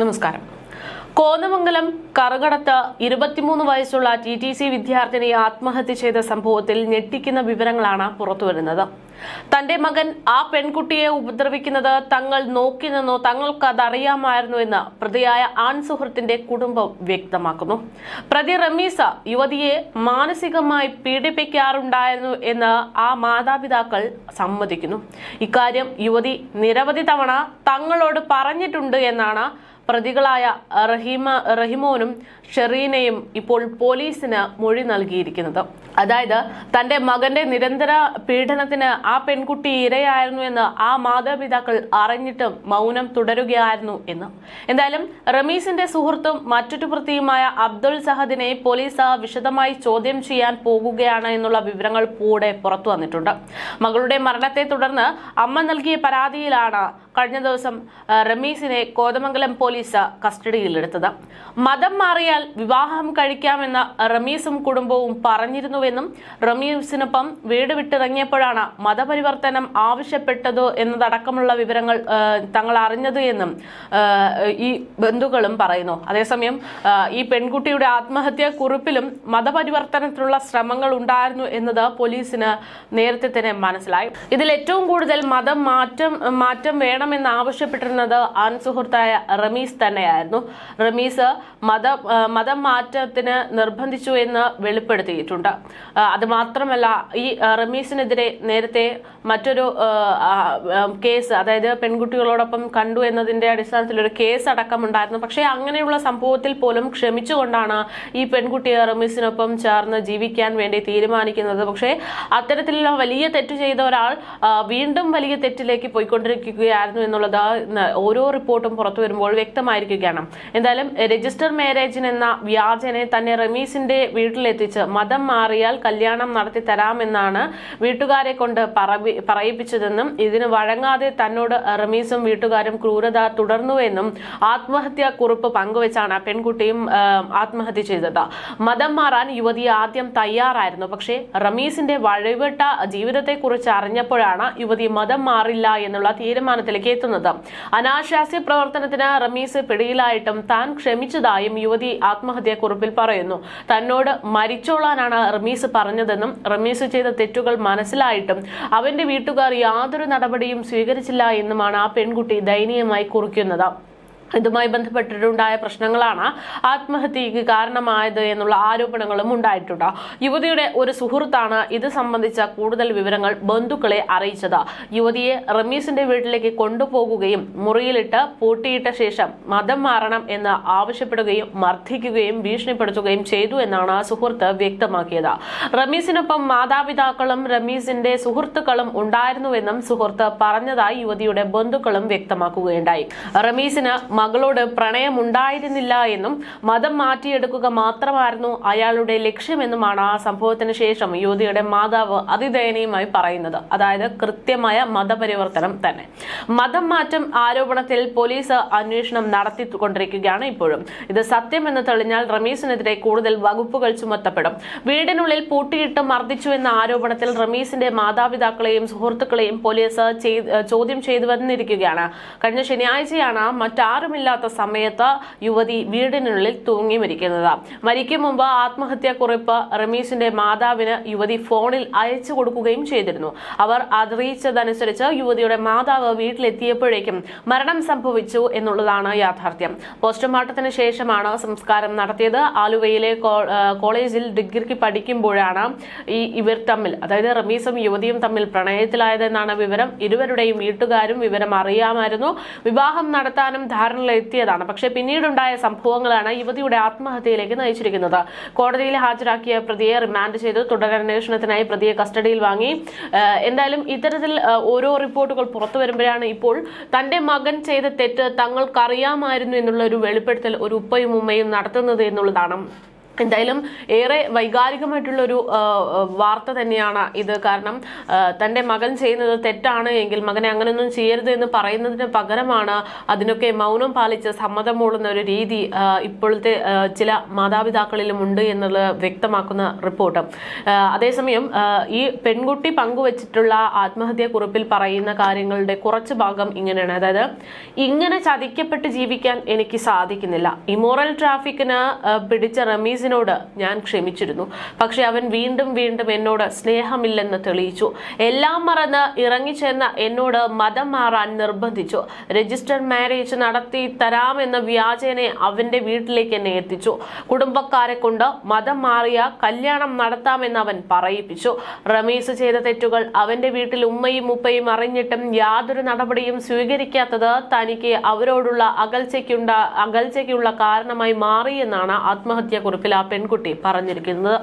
നമസ്കാരം. കോന്നമംഗലം കറുകടത്ത് ഇരുപത്തിമൂന്ന് വയസ്സുള്ള ടി ടി സി വിദ്യാർത്ഥിനി ആത്മഹത്യ ചെയ്ത സംഭവത്തിൽ ഞെട്ടിക്കുന്ന വിവരങ്ങളാണ് പുറത്തുവരുന്നത്. തന്റെ മകൻ ആ പെൺകുട്ടിയെ ഉപദ്രവിക്കുന്നത് തങ്ങൾ നോക്കി നിന്നോ തങ്ങൾക്ക് അതറിയാമായിരുന്നു എന്ന് പ്രതിയായ ആൺ സുഹൃത്തിന്റെ കുടുംബം വ്യക്തമാക്കുന്നു. പ്രതി റമീസ യുവതിയെ മാനസികമായി പീഡിപ്പിക്കാറുണ്ടായിരുന്നു എന്ന് ആ മാതാപിതാക്കൾ സമ്മതിക്കുന്നു. ഇക്കാര്യം യുവതി നിരവധി തവണ തങ്ങളോട് പറഞ്ഞിട്ടുണ്ട് എന്നാണ് പ്രതികളായ റഹീമ റഹിമോനും ഷെറീനയും ഇപ്പോൾ പോലീസിന് മൊഴി നൽകിയിരിക്കുന്നത്. അതായത് തന്റെ മകന്റെ നിരന്തര പീഡനത്തിന് ആ പെൺകുട്ടി ഇരയായിരുന്നു എന്ന് ആ മാതാപിതാക്കൾ അറിഞ്ഞിട്ടും മൗനം തുടരുകയായിരുന്നു എന്ന്. എന്തായാലും റമീസിന്റെ സുഹൃത്തും മറ്റൊരു പ്രതിയുമായ അബ്ദുൾ സഹദിനെ പോലീസ് വിശദമായി ചോദ്യം ചെയ്യാൻ പോകുകയാണ് എന്നുള്ള വിവരങ്ങൾ കൂടെ പുറത്തു വന്നിട്ടുണ്ട്. മകളുടെ മരണത്തെ തുടർന്ന് അമ്മ നൽകിയ പരാതിയിലാണ് കഴിഞ്ഞ ദിവസം റമീസിനെ കോതമംഗലം പോലീസ് കസ്റ്റഡിയിലെടുത്തത്. മതം മാറിയാൽ വിവാഹം കഴിക്കാമെന്ന് റമീസും കുടുംബവും പറഞ്ഞിരുന്നുവെന്നും റമീസിനൊപ്പം വീട് വിട്ടിറങ്ങിയപ്പോഴാണ് മതപരിവർത്തനം ആവശ്യപ്പെട്ടത് എന്നതടക്കമുള്ള വിവരങ്ങൾ തങ്ങൾ അറിഞ്ഞത് എന്നും ഈ ബന്ധുക്കളും പറയുന്നു. അതേസമയം ഈ പെൺകുട്ടിയുടെ ആത്മഹത്യാ കുറിപ്പിലും മതപരിവർത്തനത്തിനുള്ള ശ്രമങ്ങൾ ഉണ്ടായിരുന്നു എന്നത് പോലീസിന് നേരത്തെ തന്നെ മനസ്സിലായി. ഇതിൽ ഏറ്റവും കൂടുതൽ മതം മാറ്റം മാറ്റം വേണമെന്ന് ആവശ്യപ്പെട്ടിരുന്നത് ആൺ റമീസ് തന്നെയായിരുന്നു. റമീസ് മതം മതം മാറ്റത്തിന് നിർബന്ധിച്ചു എന്ന് വെളിപ്പെടുത്തിയിട്ടുണ്ട്. ആ, അത് മാത്രമല്ല ഈ റമീസിനെതിരെ നേരത്തെ മറ്റൊരു കേസ് അതായത് പെൺകുട്ടികളോടൊപ്പം കണ്ടു എന്നതിന്റെ അടിസ്ഥാനത്തിൽ ഒരു കേസ് അടക്കമുണ്ടായിരുന്നു പക്ഷേ അങ്ങനെയുള്ള സംഭവത്തിൽ പോലും ക്ഷമിച്ചുകൊണ്ടാണ് ഈ പെൺകുട്ടി റമീസിനൊപ്പം ചേർന്ന് ജീവിക്കാൻ വേണ്ടി തീരുമാനിക്കുന്നത്. പക്ഷേ അത്തരത്തിലുള്ള വലിയ തെറ്റ് ചെയ്ത ഒരാൾ വീണ്ടും വലിയ തെറ്റിലേക്ക് പോയിക്കൊണ്ടിരിക്കുകയായിരുന്നു എന്നുള്ളത് ഓരോ റിപ്പോർട്ടും പുറത്തു വരുമ്പോൾ വ്യക്തമായിരിക്കുകയാണ്. എന്തായാലും രജിസ്റ്റർ മാരേജിന് എന്ന വ്യാജനെ തന്നെ റമീസിന്റെ വീട്ടിലെത്തിച്ച് മതം മാറിയാൽ കല്യാണം നടത്തി തരാമെന്നാണ് വീട്ടുകാരെ കൊണ്ട് പറയിപ്പിച്ചതെന്നും ഇതിന് വഴങ്ങാതെ തന്നോട് റമീസും വീട്ടുകാരും ക്രൂരത തുടർന്നുവെന്നും ആത്മഹത്യാ കുറിപ്പ് പങ്കുവെച്ചാണ് പെൺകുട്ടിയും ആത്മഹത്യ ചെയ്തത്. മതം മാറാൻ യുവതി ആദ്യം തയ്യാറായിരുന്നു. പക്ഷേ റമീസിന്റെ വഴിവിട്ട ജീവിതത്തെക്കുറിച്ച് അറിഞ്ഞപ്പോഴാണ് യുവതി മതം മാറില്ല എന്നുള്ള തീരുമാനത്തിലേക്ക് എത്തുന്നത്. അനാശാസ്യ പ്രവർത്തനത്തിന് റമീസ് പിടിയിലായിട്ടും താൻ ക്ഷമിച്ചതായും യുവതി ആത്മഹത്യാക്കുറിപ്പിൽ പറയുന്നു. തന്നോട് മരിച്ചോളാനാണ് റമീസ് പറഞ്ഞതെന്നും റമീസ് ചെയ്ത തെറ്റുകൾ മനസ്സിലായിട്ടും അവന്റെ വീട്ടുകാർ യാതൊരു നടപടിയും സ്വീകരിച്ചില്ല എന്നുമാണ് ആ പെൺകുട്ടി ദയനീയമായി കുറിക്കുന്നത്. ഇതുമായി ബന്ധപ്പെട്ടിട്ടുണ്ടായ പ്രശ്നങ്ങളാണ് ആത്മഹത്യക്ക് കാരണമായത് എന്നുള്ള ആരോപണങ്ങളും ഉണ്ടായിട്ടുണ്ട്. യുവതിയുടെ ഒരു സുഹൃത്താണ് ഇത് സംബന്ധിച്ച കൂടുതൽ വിവരങ്ങൾ ബന്ധുക്കളെ അറിയിച്ചത്. യുവതിയെ റമീസിന്റെ വീട്ടിലേക്ക് കൊണ്ടുപോകുകയും മുറിയിലിട്ട് പൂട്ടിയിട്ട ശേഷം മതം മാറണം എന്ന് ആവശ്യപ്പെടുകയും മർദ്ദിക്കുകയും ഭീഷണിപ്പെടുത്തുകയും ചെയ്തു എന്നാണ് സുഹൃത്ത് വ്യക്തമാക്കിയത്. റമീസിനൊപ്പം മാതാപിതാക്കളും റമീസിന്റെ സുഹൃത്തുക്കളും ഉണ്ടായിരുന്നുവെന്നും സുഹൃത്ത് പറഞ്ഞതായി യുവതിയുടെ ബന്ധുക്കളും വ്യക്തമാക്കുകയുണ്ടായി. റമീസിന് മകളോട് പ്രണയമുണ്ടായിരുന്നില്ല എന്നും മതം മാറ്റിയെടുക്കുക മാത്രമായിരുന്നു അയാളുടെ ലക്ഷ്യമെന്നുമാണ് ആ സംഭവത്തിന് ശേഷം യുവതിയുടെ മാതാവ് അതിദയനീയമായി പറയുന്നത്. അതായത് കൃത്യമായ മതപരിവർത്തനം തന്നെ. മതം മാറ്റം ആരോപണത്തിൽ പോലീസ് അന്വേഷണം നടത്തിക്കൊണ്ടിരിക്കുകയാണ് ഇപ്പോഴും. ഇത് സത്യമെന്ന് തെളിഞ്ഞാൽ റമീസിനെതിരെ കൂടുതൽ വകുപ്പുകൾ ചുമത്തപ്പെടും. വീടിനുള്ളിൽ പൂട്ടിയിട്ട് മർദ്ദിച്ചു എന്ന ആരോപണത്തിൽ റമീസിന്റെ മാതാപിതാക്കളെയും സുഹൃത്തുക്കളെയും പോലീസ് ചോദ്യം ചെയ്തു വന്നിരിക്കുകയാണ് കഴിഞ്ഞ ശനിയാഴ്ചയാണ് മറ്റാരുമില്ലാത്ത സമയത്ത് യുവതി വീടിനുള്ളിൽ തൂങ്ങി മരിക്കുന്നത്. മരിക്കും മുമ്പ് ആത്മഹത്യാ കുറിപ്പ് റമീഷിന്റെ മാതാവിന് യുവതി ഫോണിൽ അയച്ചു കൊടുക്കുകയും ചെയ്തിരുന്നു. അവർ അറിയിച്ചതനുസരിച്ച് യുവതിയുടെ മാതാവ് വീട്ടിലെത്തിയപ്പോഴേക്കും മരണം സംഭവിച്ചു എന്നുള്ളതാണ് യാഥാർത്ഥ്യം. പോസ്റ്റ്മോർട്ടത്തിന് ശേഷമാണ് സംസ്കാരം നടത്തിയത്. ആലുവയിലെ കോളേജിൽ ഡിഗ്രിക്ക് പഠിക്കുമ്പോഴാണ് ഈ ഇവർ തമ്മിൽ അതായത് റമീസും യുവതിയും തമ്മിൽ പ്രണയത്തിലായതെന്നാണ് വിവരം. ഇരുവരുടെയും വീട്ടുകാരും വിവരം അറിയാമായിരുന്നു. വിവാഹം നടത്താനും ധാരണയിലെത്തിയതാണ് പക്ഷേ പിന്നീടുണ്ടായ സംഭവങ്ങളാണ് യുവതിയുടെ ആത്മഹത്യയിലേക്ക് നയിച്ചിരിക്കുന്നത്. കോടതിയിൽ ഹാജരാക്കിയ പ്രതിയെ റിമാൻഡ് ചെയ്തു. തുടരന്വേഷണത്തിനായി പ്രതിയെ കസ്റ്റഡിയിൽ വാങ്ങി. എന്തായാലും ഇത്തരത്തിൽ ഓരോ റിപ്പോർട്ടുകൾ പുറത്തു വരുമ്പോഴാണ് ഇപ്പോൾ തന്റെ മകൻ ചെയ്ത തെറ്റ് തങ്ങൾക്കറിയാമായിരുന്നു എന്നുള്ള ഒരു വെളിപ്പെടുത്തൽ ഒരു ഉപ്പയും ഉമ്മയും നടത്തുന്നത് എന്നുള്ളതാണ്. എന്തായാലും ഏറെ വൈകാരികമായിട്ടുള്ള ഒരു വാർത്ത തന്നെയാണ് ഇത്. കാരണം തന്റെ മകൻ ചെയ്യുന്നത് തെറ്റാണ് എങ്കിൽ മകനെ അങ്ങനെയൊന്നും ചെയ്യരുത് എന്ന് പറയുന്നതിന് പകരമാണ് അതിനൊക്കെ മൗനം പാലിച്ച് സമ്മതം മൂളുന്ന ഒരു രീതി ഇപ്പോഴത്തെ ചില മാതാപിതാക്കളിലും ഉണ്ട് എന്നുള്ളത് വ്യക്തമാക്കുന്ന റിപ്പോർട്ട്. അതേസമയം ഈ പെൺകുട്ടി പങ്കുവച്ചിട്ടുള്ള ആത്മഹത്യാ കുറിപ്പിൽ പറയുന്ന കാര്യങ്ങളുടെ കുറച്ച് ഭാഗം ഇങ്ങനെയാണ്. അതായത് ഇങ്ങനെ ചതിക്കപ്പെട്ട് ജീവിക്കാൻ എനിക്ക് സാധിക്കുന്നില്ല. ഇമോറൽ ട്രാഫിക്കിന് പിടിച്ച പിടിച്ച റമീസിനോട് ഞാൻ ക്ഷമിച്ചിരുന്നു. പക്ഷെ അവൻ വീണ്ടും വീണ്ടും എന്നോട് സ്നേഹമില്ലെന്ന് തെളിയിച്ചു. എല്ലാം മറന്ന് ഇറങ്ങിച്ചെന്ന് എന്നോട് മതം മാറാൻ നിർബന്ധിച്ചു. രജിസ്റ്റർ മാരേജ് നടത്തി തരാമെന്ന വ്യാജേനെ അവന്റെ വീട്ടിലേക്ക് എന്നെ എത്തിച്ചു. കുടുംബക്കാരെ കൊണ്ട് മതം മാറിയ കല്യാണം നടത്താമെന്ന് അവൻ പറയിപ്പിച്ചു. റമീസ് ചെയ്ത തെറ്റുകൾ അവന്റെ വീട്ടിൽ ഉമ്മയും ഉപ്പയും അറിഞ്ഞിട്ടും യാതൊരു നടപടിയും സ്വീകരിക്കാത്തത് തനിക്ക് അവരോടുള്ള അകൽച്ചയ്ക്കുണ്ട അകൽച്ചയ്ക്കുള്ള കാരണമായി മാറിയെന്നാണ് ആത്മഹത്യാ കുറിപ്പിൽ ആ പെൺകുട്ടി പറഞ്ഞിരിക്കുന്നത്